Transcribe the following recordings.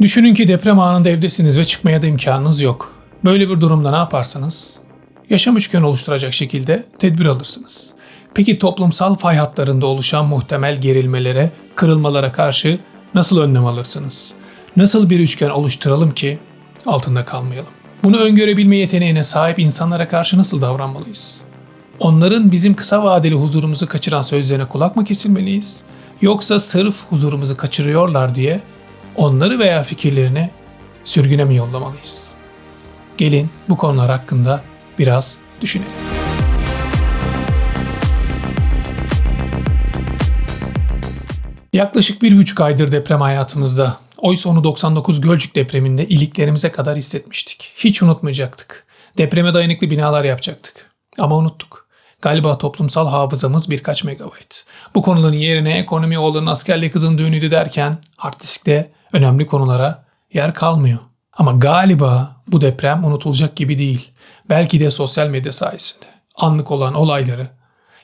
Düşünün ki deprem anında evdesiniz ve çıkmaya da imkanınız yok. Böyle bir durumda ne yaparsınız? Yaşam üçgeni oluşturacak şekilde tedbir alırsınız. Peki toplumsal fay hatlarında oluşan muhtemel gerilmelere, kırılmalara karşı nasıl önlem alırsınız? Nasıl bir üçgen oluşturalım ki altında kalmayalım? Bunu öngörebilme yeteneğine sahip insanlara karşı nasıl davranmalıyız? Onların bizim kısa vadeli huzurumuzu kaçıran sözlerine kulak mı kesilmeliyiz? Yoksa sırf huzurumuzu kaçırıyorlar diye onları veya fikirlerini sürgüne mi yollamalıyız? Gelin bu konular hakkında biraz düşünelim. Yaklaşık bir buçuk aydır deprem hayatımızda. Oysa onu 99 Gölcük depreminde iliklerimize kadar hissetmiştik. Hiç unutmayacaktık. Depreme dayanıklı binalar yapacaktık. Ama unuttuk. Galiba toplumsal hafızamız birkaç megabayt. Bu konuların yerine ekonomi, oğlanın askerlik kızın düğünüydü derken hard diskte önemli konulara yer kalmıyor. Ama galiba bu deprem unutulacak gibi değil. Belki de sosyal medya sayesinde. Anlık olan olayları,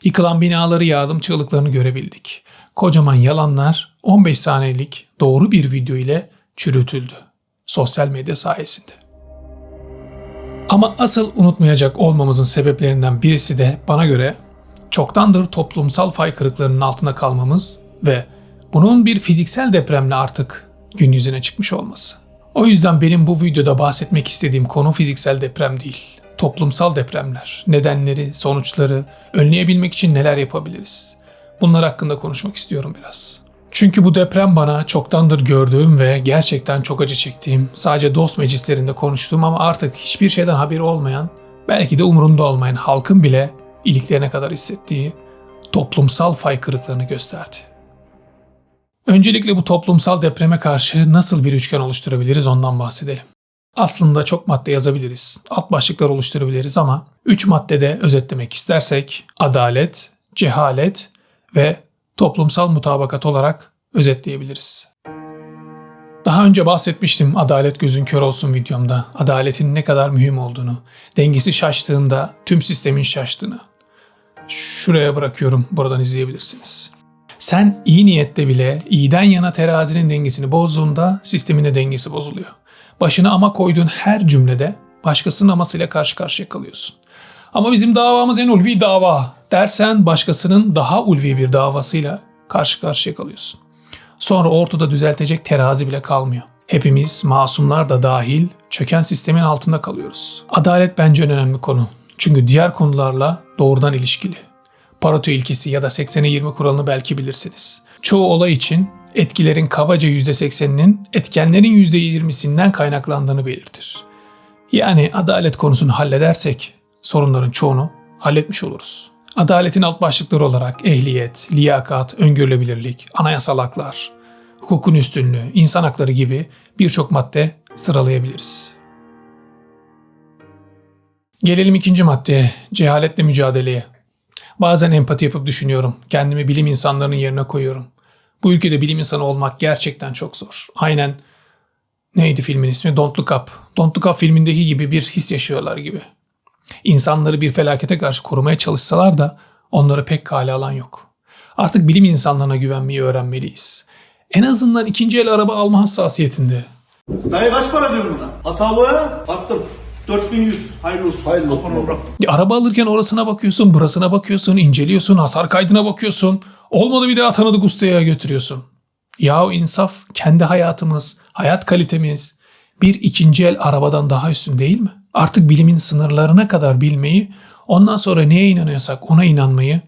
yıkılan binaları yağdım çığlıklarını görebildik. Kocaman yalanlar 15 saniyelik doğru bir video ile çürütüldü. Sosyal medya sayesinde. Ama asıl unutmayacak olmamızın sebeplerinden birisi de bana göre çoktandır toplumsal fay kırıklarının altında kalmamız ve bunun bir fiziksel depremle artık gün yüzüne çıkmış olması. O yüzden benim bu videoda bahsetmek istediğim konu fiziksel deprem değil. Toplumsal depremler, nedenleri, sonuçları, önleyebilmek için neler yapabiliriz? Bunlar hakkında konuşmak istiyorum biraz. Çünkü bu deprem bana çoktandır gördüğüm ve gerçekten çok acı çektiğim, sadece dost meclislerinde konuştuğum ama artık hiçbir şeyden haberi olmayan, belki de umurunda olmayan halkın bile iliklerine kadar hissettiği toplumsal fay kırıklarını gösterdi. Öncelikle bu toplumsal depreme karşı nasıl bir üçgen oluşturabiliriz ondan bahsedelim. Aslında çok madde yazabiliriz, alt başlıklar oluşturabiliriz ama 3 maddede özetlemek istersek adalet, cehalet ve toplumsal mutabakat olarak özetleyebiliriz. Daha önce bahsetmiştim adalet gözün kör olsun videomda. Adaletin ne kadar mühim olduğunu, dengesi şaştığında tüm sistemin şaştığını. Şuraya bırakıyorum, buradan izleyebilirsiniz. Sen iyi niyette bile iyiden yana terazinin dengesini bozduğunda sistemin de dengesi bozuluyor. Başına ama koyduğun her cümlede başkasının amasıyla karşı karşıya kalıyorsun. Ama bizim davamız en ulvi dava dersen başkasının daha ulvi bir davasıyla karşı karşıya kalıyorsun. Sonra ortada düzeltecek terazi bile kalmıyor. Hepimiz masumlar da dahil çöken sistemin altında kalıyoruz. Adalet bence en önemli konu. Çünkü diğer konularla doğrudan ilişkili. Pareto ilkesi ya da 80'e 20 kuralını belki bilirsiniz. Çoğu olay için etkilerin kabaca %80'inin etkenlerin %20'sinden kaynaklandığını belirtir. Yani adalet konusunu halledersek sorunların çoğunu halletmiş oluruz. Adaletin alt başlıkları olarak ehliyet, liyakat, öngörülebilirlik, anayasal haklar, hukukun üstünlüğü, insan hakları gibi birçok madde sıralayabiliriz. Gelelim ikinci maddeye, cehaletle mücadeleye. Bazen empati yapıp düşünüyorum. Kendimi bilim insanlarının yerine koyuyorum. Bu ülkede bilim insanı olmak gerçekten çok zor. Aynen neydi filmin ismi? Don't Look Up. Don't Look Up filmindeki gibi bir his yaşıyorlar gibi. İnsanları bir felakete karşı korumaya çalışsalar da onları pek kale alan yok. Artık bilim insanlarına güvenmeyi öğrenmeliyiz. En azından ikinci el araba alma hassasiyetinde. Dayı kaç para diyorsun buna? Hata bu ya. Attım. 4100. Hayırlı olsun. Hayırlı olsun. Ya araba alırken orasına bakıyorsun, burasına bakıyorsun, inceliyorsun, hasar kaydına bakıyorsun. Olmadı bir daha tanıdık ustaya götürüyorsun. Yahu insaf, kendi hayatımız, hayat kalitemiz bir ikinci el arabadan daha üstün değil mi? Artık bilimin sınırlarına kadar bilmeyi, ondan sonra neye inanıyorsak ona inanmayı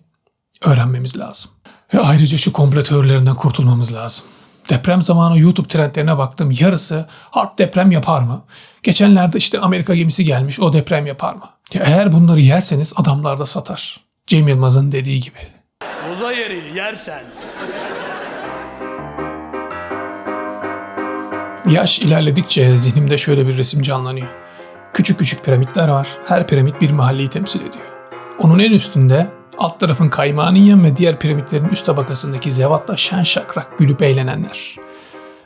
öğrenmemiz lazım. Ve ayrıca şu komplo teorilerinden kurtulmamız lazım. Deprem zamanı YouTube trendlerine baktım. Yarısı harp deprem yapar mı? Geçenlerde işte Amerika gemisi gelmiş o deprem yapar mı? Ya eğer bunları yerseniz adamlar da satar. Cem Yılmaz'ın dediği gibi. Boza yeri yersen. Yaş ilerledikçe zihnimde şöyle bir resim canlanıyor. Küçük küçük piramitler var. Her piramit bir mahalleyi temsil ediyor. Onun en üstünde alt tarafın kaymağını yiyen ve diğer piramitlerin üst tabakasındaki zevatla şen şakrak gülüp eğlenenler.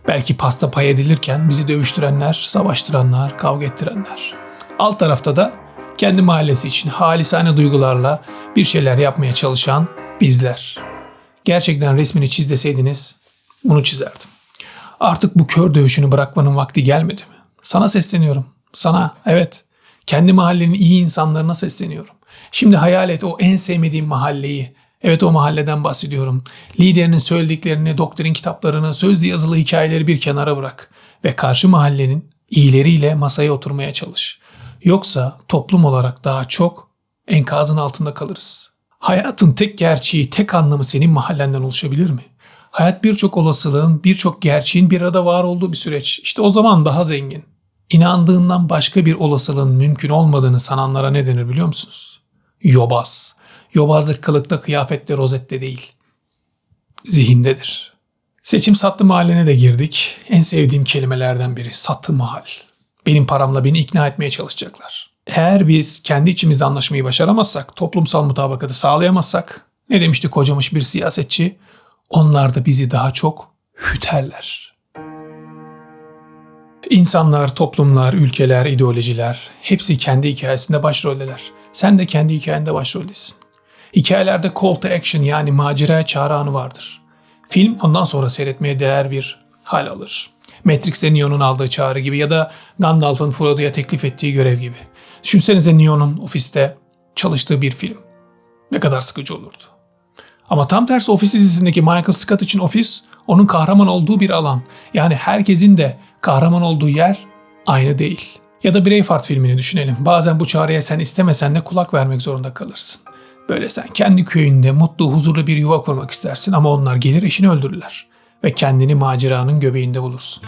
Belki pasta pay edilirken bizi dövüştürenler, savaştıranlar, kavga ettirenler. Alt tarafta da kendi mahallesi için halisane duygularla bir şeyler yapmaya çalışan bizler. Gerçekten resmini çiz deseydiniz bunu çizerdim. Artık bu kör dövüşünü bırakmanın vakti gelmedi mi? Sana sesleniyorum. Sana, evet. Kendi mahallenin iyi insanlarına sesleniyorum. Şimdi hayal et o en sevmediğin mahalleyi. Evet o mahalleden bahsediyorum. Liderinin söylediklerini, doktrin kitaplarını, sözlü yazılı hikayeleri bir kenara bırak. Ve karşı mahallenin iyileriyle masaya oturmaya çalış. Yoksa toplum olarak daha çok enkazın altında kalırız. Hayatın tek gerçeği, tek anlamı senin mahallenden oluşabilir mi? Hayat birçok olasılığın, birçok gerçeğin bir arada var olduğu bir süreç. İşte o zaman daha zengin. İnandığından başka bir olasılığın mümkün olmadığını sananlara ne denir biliyor musunuz? Yobaz. Yobazlık kılıkta, kıyafette, rozette değil. Zihindedir. Seçim sattı mahalline de girdik. En sevdiğim kelimelerden biri sattı mahal. Benim paramla beni ikna etmeye çalışacaklar. Eğer biz kendi içimizde anlaşmayı başaramazsak, toplumsal mutabakatı sağlayamazsak, ne demişti kocamış bir siyasetçi? Onlar da bizi daha çok hüterler. İnsanlar, toplumlar, ülkeler, ideolojiler hepsi kendi hikayesinde başroldeler. Sen de kendi hikayende başroldesin. Hikayelerde call to action yani maceraya çağrı anı vardır. Film ondan sonra seyretmeye değer bir hal alır. Matrix'te Neo'nun aldığı çağrı gibi ya da Gandalf'ın Frodo'ya teklif ettiği görev gibi. Düşünsenize Neo'nun ofiste çalıştığı bir film. Ne kadar sıkıcı olurdu. Ama tam tersi Office dizisindeki Michael Scott için ofis onun kahraman olduğu bir alan. Yani herkesin de kahraman olduğu yer aynı değil. Ya da Braveheart filmini düşünelim. Bazen bu çağrıya sen istemesen de kulak vermek zorunda kalırsın. Böyle sen kendi köyünde mutlu, huzurlu bir yuva kurmak istersin ama onlar gelir eşini öldürürler. Ve kendini maceranın göbeğinde bulursun.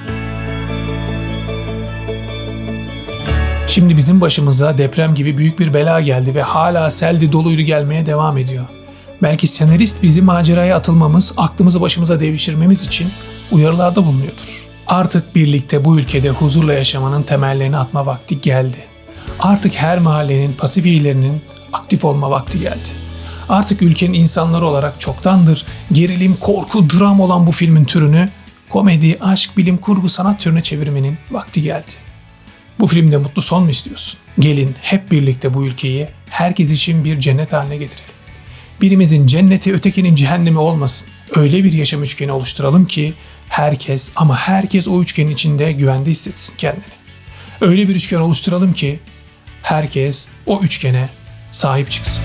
Şimdi bizim başımıza deprem gibi büyük bir bela geldi ve hala seldi doluydu gelmeye devam ediyor. Belki senarist bizi maceraya atılmamız, aklımızı başımıza devşirmemiz için uyarılarda bulunuyordur. Artık birlikte bu ülkede huzurla yaşamanın temellerini atma vakti geldi. Artık her mahallenin pasif üyelerinin aktif olma vakti geldi. Artık ülkenin insanları olarak çoktandır gerilim, korku, dram olan bu filmin türünü komedi, aşk, bilim, kurgu, sanat türüne çevirmenin vakti geldi. Bu filmde mutlu son mu istiyorsun? Gelin hep birlikte bu ülkeyi herkes için bir cennet haline getirelim. Birimizin cenneti ötekinin cehennemi olmasın. Öyle bir yaşam üçgeni oluşturalım ki herkes ama herkes o üçgenin içinde güvende hissetsin kendini. Öyle bir üçgen oluşturalım ki herkes o üçgene sahip çıksın.